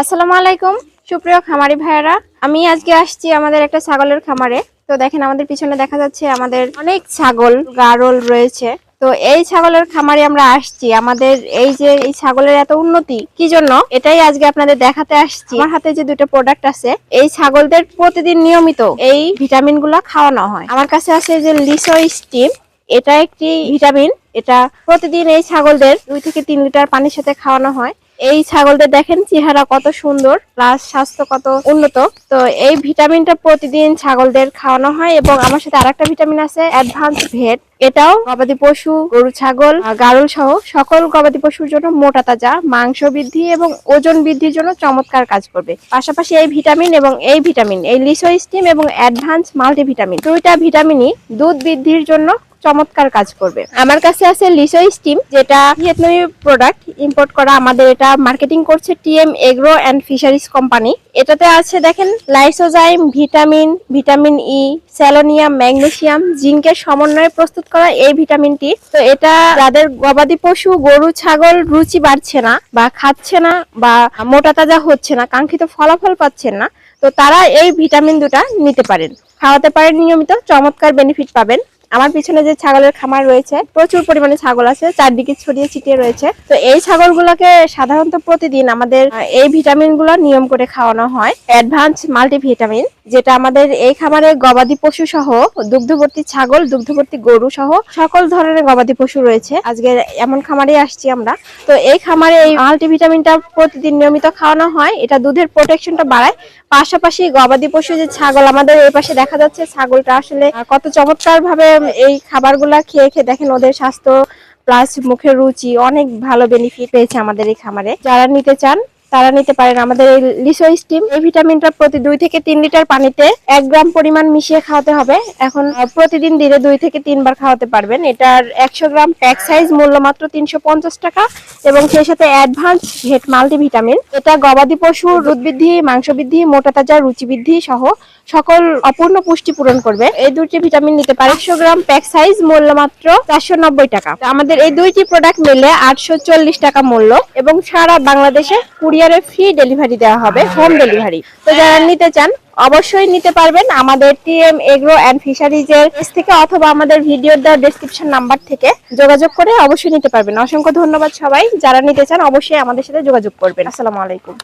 আসসালামু আলাইকুম। সুপ্রিয় খামারি ভাইয়েরা, আমি আজকে আসছি আমাদের একটা ছাগলের খামারে। তো দেখেন আমাদের পিছনে দেখা যাচ্ছে আমাদের অনেক ছাগল, গারল রয়েছে। তো এই ছাগলের খামারে আমরা আসছি। আমাদের এই যে এই ছাগলের এত উন্নতি, কি জন্য? এটাই আজকে আপনাদের দেখাতে আসছি। আমার হাতে যে দুটো প্রোডাক্ট আছে, এই ছাগলদের প্রতিদিন নিয়মিত এই ভিটামিনগুলা খাওয়ানো হয়। আমার কাছে আছে যে লিসো স্টিম, এটা একটি ভিটামিন। এটা প্রতিদিন এই ছাগলদের দুই থেকে তিন লিটার পানির সাথে খাওয়ানো হয়। এই ছাগলদের দেখেন, চেহারা কত সুন্দর প্লাস স্বাস্থ্য কত উন্নত। তো এই ভিটামিনটা প্রতিদিন ছাগলদের খাওয়ানো হয় এবং আমার সাথে আরেকটা ভিটামিন আছে অ্যাডভান্স ভেট এটাও গবাদি পশু, গরু, ছাগল গাড়ল সহ সকল গবাদি পশুর জন্য মোটা তাজা, মাংস বৃদ্ধি এবং ওজন বৃদ্ধির জন্য চমৎকার কাজ করবে। পাশাপাশি এই ভিটামিন এবং এই ভিটামিন, এই লিসো স্টিম এবং অ্যাডভান্স মাল্টিভিটামিন দুইটা ভিটামিনই দুধ বৃদ্ধির জন্য চমৎকার কাজ করবে। আমার কাছে আছে লিসো স্টিম যেটা ভিয়েতনামি প্রোডাক্ট ইম্পোর্ট করা আমাদের এটা মার্কেটিং করছে TM agro and fisheries company এটাতে আছে দেখেন lysozyme vitamin vitamin E selenium magnesium জিঙ্কের সমন্বয়ে প্রস্তুত করা এই ভিটামিনটি তো এটা যাদের গবাদি পশু, গরু, ছাগল রুচি বাড়ছে না বা খাচ্ছে না বা মোটা তাজা হচ্ছে না, কাঙ্ক্ষিত ফলাফল পাচ্ছেন না, তো তারা এই ভিটামিন দুটা নিতে পারেন। খাওয়াতে পারেন নিয়মিত, চমৎকার বেনিফিট পাবেন। আমার পিছনে যে ছাগলের খামার রয়েছে, প্রচুর পরিমাণে ছাগল আছে, চারদিকে ছড়িয়ে ছিটিয়ে রয়েছে। তো এই ছাগলগুলোকে সাধারণত প্রতিদিন আমাদের এই ভিটামিন নিয়ম করে খাওয়ানো হয়। অ্যাডভান্স মাল্টিভিটামিন, যেটা আমাদের এই খামারে গবাদি পশু সহ, দুগ্ধবর্তী ছাগল, দুগ্ধবর্তী গরু সহ সকল ধরনের গবাদি পশু রয়েছে। আজকে এমন খামারে আসছি আমরা। তো এই খামারে এই মাল্টিভিটামিনটা প্রতিদিন নিয়মিত খাওয়ানো হয়। এটা দুধের প্রোটেকশনটা বাড়ায়। পাশাপাশি গবাদি পশু যে ছাগল আমাদের এই পাশে দেখা যাচ্ছে, ছাগলটা আসলে কত চমৎকার ভাবে এই খাবারগুলা খেয়ে খেয়ে দেখেন ওদের স্বাস্থ্য প্লাস মুখের রুচি অনেক ভালো বেনিফিট পেয়েছে আমাদের এই খামারে। যারা নিতে চান তারা নিতে পারেন আমাদের এই লিসো স্টিম, এই ভিটামিনটা প্রতি দুই থেকে তিন লিটার পানিতে এক গ্রাম পরিমাণ মিশিয়ে খাওয়াতে হবে। এখন প্রতিদিন দিনে দুই থেকে তিনবার খাওয়াতে পারবেন। এটার একশো গ্রাম প্যাক সাইজ মূল্য মাত্র তিনশো পঞ্চাশ টাকা এবং সেই সাথে অ্যাডভান্স ভেট মাল্টিভিটামিন এটা গবাদি পশু দুধ বৃদ্ধি মাংস বৃদ্ধি মোটা তাজা রুচি বৃদ্ধি সহ সকল অপূর্ণ পুষ্টি পূরণ করবে। এই দুইটি ভিটামিন নিতে পারে একশো গ্রাম প্যাক সাইজ মূল্য মাত্র চারশো নব্বই টাকা। আমাদের এই দুইটি প্রোডাক্ট মিলে আটশো চল্লিশ টাকা মূল্য এবং সারা বাংলাদেশে কুরিয়ারে ফ্রি ডেলিভারি দেওয়া হবে হোম ডেলিভারি তো যারা নিতে চান, অবশ্যই নিতে পারবেন। আমাদের টিএম এগ্রো অ্যান্ড ফিশারিজের থেকে অথবা আমাদের ভিডিওর দেওয়া ডেসক্রিপশন নাম্বার থেকে যোগাযোগ করে অবশ্যই নিতে পারবেন। অসংখ্য ধন্যবাদ সবাই। যারা নিতে চান, অবশ্যই আমাদের সাথে যোগাযোগ করবেন। আসসালামু আলাইকুম।